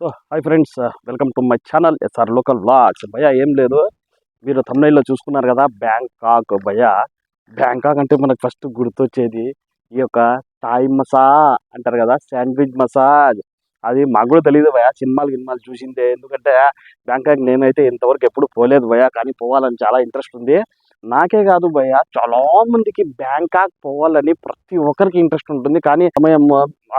So hi friends. Welcome to my channel SR local vlogs. భయ ఏం లేదు. మీరు తమిళలో చూసుకున్నారు కదా బ్యాంకాక్ భయ బ్యాంకాక్ అంటే మనకు ఫస్ట్ గుర్తొచ్చేది ఈ యొక్క థాయ్ మసా అంటారు కదా శాండ్విచ్ మసాజ్. అది మాకు కూడా తెలియదు భయ సినిమాలు సినిమాలు చూసిందే. ఎందుకంటే బ్యాంకాక్ నేనైతే ఇంతవరకు ఎప్పుడు పోలేదు భయ కానీ పోవాలని చాలా ఇంట్రెస్ట్ ఉంది. నాకే కాదు భయ చాలా మందికి బ్యాంకాక్ పోవాలని ప్రతి ఒక్కరికి ఇంట్రెస్ట్ ఉంటుంది. కానీ సమయం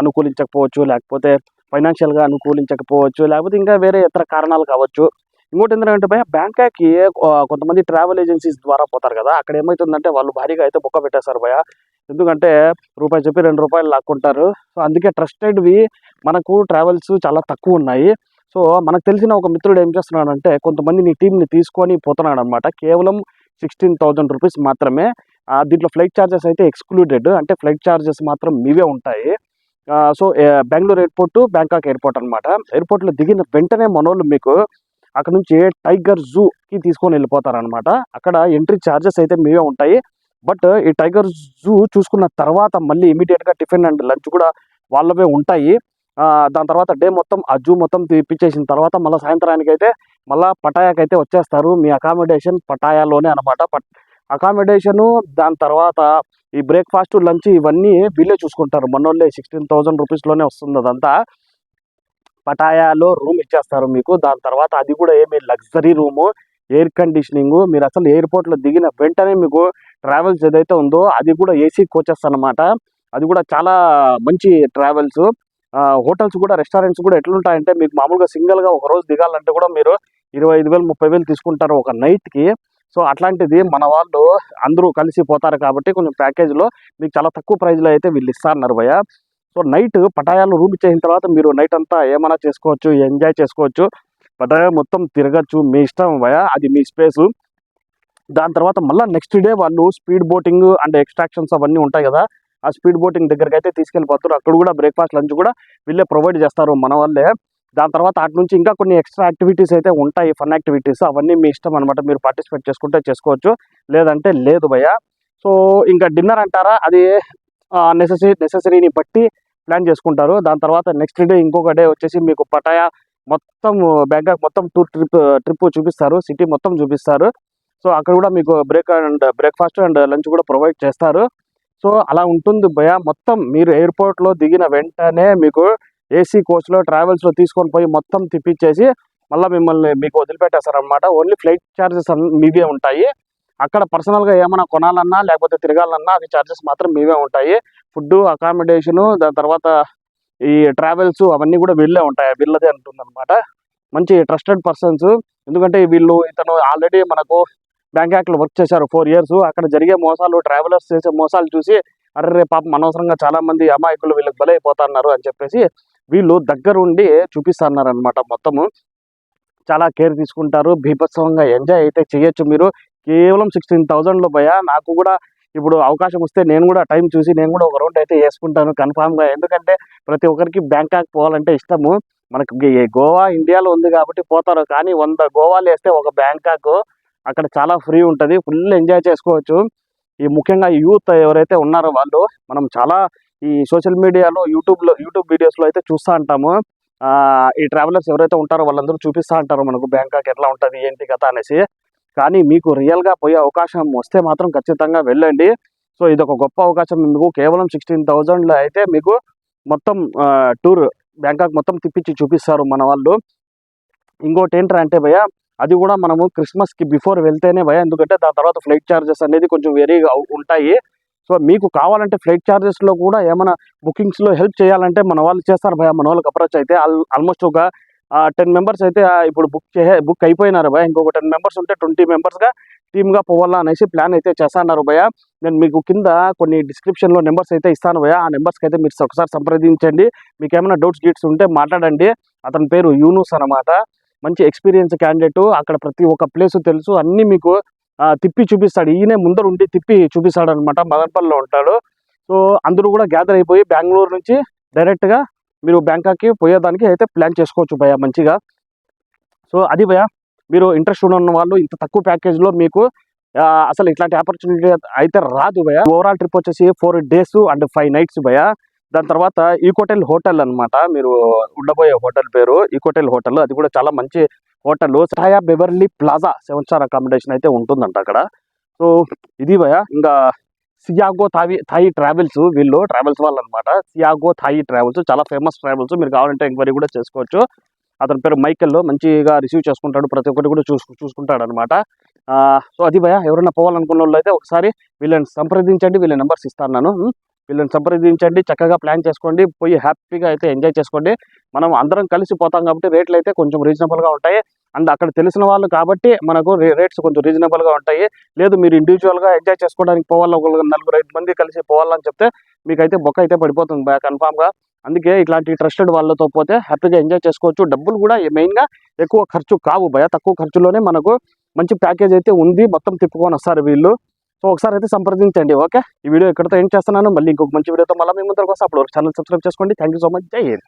అనుకూలించకపోవచ్చు లేకపోతే ఫైనాన్షియల్గా అనుకూలించకపోవచ్చు లేకపోతే ఇంకా వేరే ఇతర కారణాలు కావచ్చు. ఇంకోటి ఏంటంటే భయ బ్యాంకాక్కి కొంతమంది ట్రావెల్ ఏజెన్సీస్ ద్వారా పోతారు కదా అక్కడ ఏమవుతుందంటే వాళ్ళు భారీగా అయితే బొక్క పెట్టేస్తారు భయ ఎందుకంటే రూపాయి చెప్పి రెండు రూపాయలు లాక్కుంటారు. సో అందుకే ట్రస్టెడ్వి మనకు ట్రావెల్స్ చాలా తక్కువ ఉన్నాయి. సో మనకు తెలిసిన ఒక మిత్రుడు ఏం చేస్తున్నాడంటే కొంతమంది నీ టీంని తీసుకొని పోతున్నాడు అనమాట కేవలం సిక్స్టీన్ థౌజండ్ రూపీస్ మాత్రమే. దీంట్లో ఫ్లైట్ ఛార్జెస్ అయితే ఎక్స్క్లూడెడ్ అంటే ఫ్లైట్ ఛార్జెస్ మాత్రం మీవే ఉంటాయి. So Bengaluru airport Bangkok airport అనమాట ఎయిర్పోర్ట్లో దిగిన వెంటనే మనోళ్ళు మీకు అక్కడ నుంచి టైగర్ జూకి తీసుకొని వెళ్ళిపోతారు అనమాట అక్కడ ఎంట్రీ ఛార్జెస్ అయితే మీవే ఉంటాయి. బట్ ఈ టైగర్ జూ చూసుకున్న తర్వాత మళ్ళీ ఇమీడియట్గా టిఫిన్ అండ్ లంచ్ కూడా వాళ్ళవే ఉంటాయి. దాని తర్వాత డే మొత్తం ఆ జూ మొత్తం తీపిచ్చేసిన తర్వాత మళ్ళీ సాయంత్రానికి అయితే మళ్ళీ పటాయాకి అయితే వచ్చేస్తారు. మీ అకామిడేషన్ పటాయాలోనే అనమాట పట్ అకామిడేషను దాని తర్వాత ఈ బ్రేక్ఫాస్ట్ లంచ్ ఇవన్నీ వీళ్ళే చూసుకుంటారు. మనోళ్ళే సిక్స్టీన్ థౌజండ్ రూపీస్లోనే వస్తుంది అదంతా. పటాయాలో రూమ్ ఇచ్చేస్తారు మీకు. దాని తర్వాత అది కూడా ఏమి లగ్జరీ రూము ఎయిర్ కండిషనింగ్ మీరు అసలు ఎయిర్పోర్ట్లో దిగిన వెంటనే మీకు ట్రావెల్స్ ఏదైతే ఉందో అది కూడా ఏసీ కోచెస్ అన్నమాట. అది కూడా చాలా మంచి ట్రావెల్స్ హోటల్స్ కూడా రెస్టారెంట్స్ కూడా ఎట్లుంటాయంటే మీకు మామూలుగా సింగిల్గా ఒక రోజు దిగాలంటే కూడా మీరు ఇరవై ఐదు వేలు ముప్పై వేలు తీసుకుంటారు ఒక నైట్కి సో అట్లాంటిది మన వాళ్ళు అందరూ కలిసి పోతారు కాబట్టి కొంచెం ప్యాకేజ్లో మీకు చాలా తక్కువ ప్రైస్లో అయితే వీళ్ళు ఇస్తారు భయ సో నైట్ పటాయాలు రూమ్ ఇచ్చేసిన తర్వాత మీరు నైట్ అంతా ఏమైనా చేసుకోవచ్చు ఎంజాయ్ చేసుకోవచ్చు. పటాయా మొత్తం తిరగచ్చు మీ ఇష్టం భయ అది మీ స్పేస్. దాని తర్వాత మళ్ళీ నెక్స్ట్ డే వాళ్ళు స్పీడ్ బోటింగ్ అండ్ ఎక్స్ట్రాక్షన్స్ అవన్నీ ఉంటాయి కదా ఆ స్పీడ్ బోటింగ్ దగ్గరికి అయితే తీసుకెళ్ళిపోతారు. అక్కడ కూడా బ్రేక్ఫాస్ట్ లంచ్ కూడా వీళ్ళే ప్రొవైడ్ చేస్తారు మన వాళ్ళే. దాని తర్వాత అటు నుంచి ఇంకా కొన్ని ఎక్స్ట్రా యాక్టివిటీస్ అయితే ఉంటాయి ఫన్ యాక్టివిటీస్. అవన్నీ మీ ఇష్టం అనమాట మీరు పార్టిసిపేట్ చేసుకుంటే చేసుకోవచ్చు. లేదంటే లేదు భయ సో ఇంకా డిన్నర్ అంటారా? అది నెససరీ నెససరీని బట్టి ప్లాన్ చేసుకుంటారు. దాని తర్వాత నెక్స్ట్ డే ఇంకొక డే వచ్చేసి మీకు పటాయా మొత్తం బ్యాంకాక్ మొత్తం టూర్ ట్రిప్ ట్రిప్ చూపిస్తారు. సిటీ మొత్తం చూపిస్తారు. సో అక్కడ కూడా మీకు break and breakfast and lunch కూడా ప్రొవైడ్ చేస్తారు. సో అలా ఉంటుంది భయ మొత్తం మీరు ఎయిర్పోర్ట్లో దిగిన వెంటనే మీకు ఏసీ కోచ్లో ట్రావెల్స్లో తీసుకొని పోయి మొత్తం తిప్పించేసి మళ్ళీ మిమ్మల్ని మీకు వదిలిపెట్టేస్తారనమాట ఓన్లీ ఫ్లైట్ ఛార్జెస్ మీవే ఉంటాయి. అక్కడ పర్సనల్గా ఏమైనా కొనాలన్నా లేకపోతే తిరగాలన్నా అది ఛార్జెస్ మాత్రం మీవే ఉంటాయి. ఫుడ్ అకామిడేషను దాని తర్వాత ఈ ట్రావెల్స్ అవన్నీ కూడా వీళ్ళే ఉంటాయి. వీళ్ళదే అంటుందన్నమాట. అనమాట మంచి ట్రస్టెడ్ పర్సన్స్. ఎందుకంటే వీళ్ళు ఇతను ఆల్రెడీ మనకు బ్యాంకాక్లో వర్క్ చేశారు ఫోర్ ఇయర్స్. అక్కడ జరిగే మోసాలు ట్రావెలర్స్ చేసే మోసాలు చూసి అర్రే పాపం అనవసరంగా చాలా మంది అమాయకులు వీళ్ళకి బలైపోతున్నారు అని చెప్పేసి వీళ్ళు దగ్గరుండి చూపిస్తున్నారనమాట మొత్తము. చాలా కేర్ తీసుకుంటారు బీభత్సవంగా ఎంజాయ్ అయితే చేయొచ్చు మీరు. కేవలం సిక్స్టీన్ థౌజండ్లో భయ నాకు కూడా ఇప్పుడు అవకాశం వస్తే నేను కూడా టైం చూసి నేను కూడా ఒక రౌండ్ అయితే వేసుకుంటాను కన్ఫామ్గా. ఎందుకంటే ప్రతి ఒక్కరికి బ్యాంకాక్ పోవాలంటే ఇష్టము. మనకు గోవా ఇండియాలో ఉంది కాబట్టి పోతారు. కానీ వంద గోవాలు వేస్తే ఒక బ్యాంకాక్ అక్కడ చాలా ఫ్రీ ఉంటుంది. ఫుల్ ఎంజాయ్ చేసుకోవచ్చు. ఈ ముఖ్యంగా యూత్ ఎవరైతే ఉన్నారో వాళ్ళు మనం చాలా ఈ సోషల్ మీడియాలో యూట్యూబ్లో యూట్యూబ్ వీడియోస్లో అయితే చూస్తూ ఉంటాము. ఈ ట్రావెలర్స్ ఎవరైతే ఉంటారో వాళ్ళందరూ చూపిస్తూ ఉంటారు మనకు బ్యాంకాక్ ఎట్లా ఉంటుంది ఏంటి కథ అనేసి. కానీ మీకు రియల్గా పోయే అవకాశం వస్తే మాత్రం ఖచ్చితంగా వెళ్ళండి. సో ఇది ఒక గొప్ప అవకాశం. మీకు కేవలం సిక్స్టీన్ థౌజండ్లో అయితే మీకు మొత్తం టూర్ బ్యాంకాక్ మొత్తం తిప్పించి చూపిస్తారు మన వాళ్ళు. ఇంకోటి ఏంట్రా అంటే భయ అది కూడా మనము క్రిస్మస్కి బిఫోర్ వెళ్తేనే భయ ఎందుకంటే దాని తర్వాత ఫ్లైట్ ఛార్జెస్ అనేది కొంచెం వెరీగా ఉంటాయి. సో మీకు కావాలంటే ఫ్లైట్ ఛార్జెస్లో కూడా ఏమైనా బుకింగ్స్లో హెల్ప్ చేయాలంటే మన వాళ్ళు చేస్తారు భయ మన వాళ్ళకి అప్రోచ్ అయితే. ఆల్మోస్ట్ ఒక టెన్ మెంబర్స్ అయితే ఇప్పుడు బుక్ చే బుక్ అయిపోయినారు భయ ఇంకొక టెన్ మెంబర్స్ ఉంటే ట్వంటీ మెంబర్స్గా టీమ్గా పోవాలా అనేసి ప్లాన్ అయితే చేస్తాన్నారు భయ నేను మీకు కింద కొన్ని డిస్క్రిప్షన్లో నెంబర్స్ అయితే ఇస్తాను భయ ఆ నెంబర్స్కి అయితే మీరు ఒకసారి సంప్రదించండి. మీకు ఏమైనా డౌట్స్ గీట్స్ ఉంటే మాట్లాడండి. అతని పేరు యూనుస్ అనమాట మంచి ఎక్స్పీరియన్స్ క్యాండిడేట్ అక్కడ ప్రతి ఒక్క ప్లేస్ తెలుసు. అన్ని మీకు తిప్పి చూపిస్తాడు. ఈయనే ముందర ఉండి తిప్పి చూపిస్తాడు అనమాట మదనపల్లిలో ఉంటాడు. సో అందరూ కూడా గ్యాదర్ అయిపోయి బెంగళూరు నుంచి డైరెక్ట్గా మీరు బ్యాంకాక్కి పోయేదానికి అయితే ప్లాన్ చేసుకోవచ్చు భయ మంచిగా. సో అది భయ మీరు ఇంట్రెస్ట్ ఉన్న వాళ్ళు ఇంత తక్కువ ప్యాకేజ్లో మీకు అసలు ఇట్లాంటి ఆపర్చునిటీ అయితే రాదు భయ ఓవరాల్ ట్రిప్ వచ్చేసి four days and five nights భయ దాని తర్వాత ఈకోటెల్ హోటల్ అన్నమాట. మీరు ఉండబోయే హోటల్ పేరు ఈకోటెల్ హోటల్. అది కూడా చాలా మంచి hotel Sai Beverly Plaza seven star accommodation అయితే ఉంటుందంట అక్కడ. సో ఇది భయ ఇంకా సియాగో థాయి థాయి ట్రావెల్స్ వీళ్ళు ట్రావెల్స్ వాళ్ళు అనమాట సియాగో థాయి ట్రావెల్స్ చాలా ఫేమస్ ట్రావెల్స్ మీరు కావాలంటే ఎంక్వైరీ కూడా చేసుకోవచ్చు. అతని పేరు మైకెల్లో మంచిగా రిసీవ్ చేసుకుంటాడు. ప్రతి ఒక్కటి కూడా చూసు చూసుకుంటాడు అనమాట సో అది భయ ఎవరైనా పోవాలనుకున్న వాళ్ళు అయితే ఒకసారి వీళ్ళని సంప్రదించండి వీళ్ళ నెంబర్స్ ఇస్తాను నేను. వీళ్ళని సంప్రదించండి చక్కగా ప్లాన్ చేసుకోండి పోయి హ్యాపీగా అయితే ఎంజాయ్ చేసుకోండి. మనం అందరం కలిసి పోతాం కాబట్టి రేట్లు అయితే కొంచెం రీజనబుల్గా ఉంటాయి. అండ్ అక్కడ తెలిసిన వాళ్ళు కాబట్టి మనకు రేట్స్ కొంచెం రీజనబుల్గా ఉంటాయి. లేదు మీరు ఇండివిజువల్గా ఎంజాయ్ చేసుకోవడానికి పోవాలి ఒక నలుగురు ఐదు మంది కలిసి పోవాలని చెప్తే మీకైతే బొక్క అయితే పడిపోతుంది బాగా కన్ఫామ్గా. అందుకే ఇట్లాంటి ట్రస్టెడ్ వాళ్ళతో పోతే హ్యాపీగా ఎంజాయ్ చేసుకోవచ్చు. డబ్బులు కూడా మెయిన్గా ఎక్కువ ఖర్చు కావు భయ తక్కువ ఖర్చులోనే మనకు మంచి ప్యాకేజ్ అయితే ఉంది. మొత్తం తిప్పుకొని వస్తారు వీళ్ళు. సో ఒకసారి అయితే సంప్రదించండి ఓకే? ఈ వీడియో ఎక్కడితో ఏం చేస్తున్నాను. మళ్ళీ ఇంకొక మంచి వీడియోతో మళ్ళీ మీ ముందరకు వస్తే. అప్పుడు ఛానల్ సబ్స్క్రైబ్ చేసుకోండి. Thank you so much. జై హింద్.